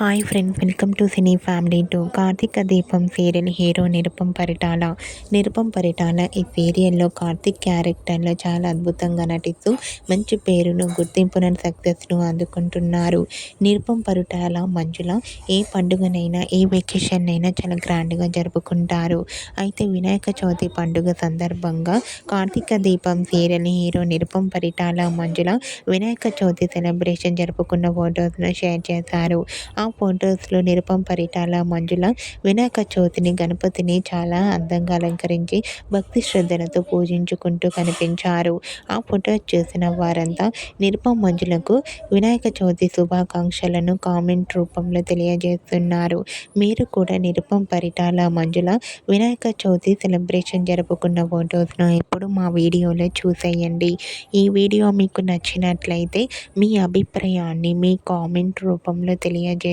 Hi friends welcome to cine family two Karthika Deepam serial hero Nirupam Paritala. Nirupam Paritala ఈ సీరియల్లో కార్తీక్ క్యారెక్టర్లో చాలా అద్భుతంగా నటిస్తూ మంచి పేరును గుర్తింపును సక్సెస్ను అందుకుంటున్నారు. నిరుపం పరిటాల మంజుల ఏ పండుగనైనా ఏ వెకేషన్ అయినా చాలా గ్రాండ్గా జరుపుకుంటారు. అయితే వినాయక చవితి పండుగ సందర్భంగా Karthika Deepam serial hero Nirupam Paritala Manjula Vinayaka Chavithi celebration జరుపుకున్న ఫోటోస్ను షేర్ చేశారు. ఆ ఫొటోస్లో నిరుపం పరిటాల మంజుల వినాయక చవితిని గణపతిని చాలా అందంగా అలంకరించి భక్తి శ్రద్ధలతో పూజించుకుంటూ కనిపించారు. ఆ ఫొటోస్ చూసిన వారంతా నిరుపం మంజులకు వినాయక చవితి శుభాకాంక్షలను కామెంట్ రూపంలో తెలియజేస్తున్నారు. మీరు కూడా నిరుపం పరిటాల మంజుల వినాయక చవితి సెలబ్రేషన్ జరుపుకున్న ఫొటోస్ను ఇప్పుడు మా వీడియోలో చూసేయండి. ఈ వీడియో మీకు నచ్చినట్లయితే మీ అభిప్రాయాన్ని మీ కామెంట్ రూపంలో తెలియజే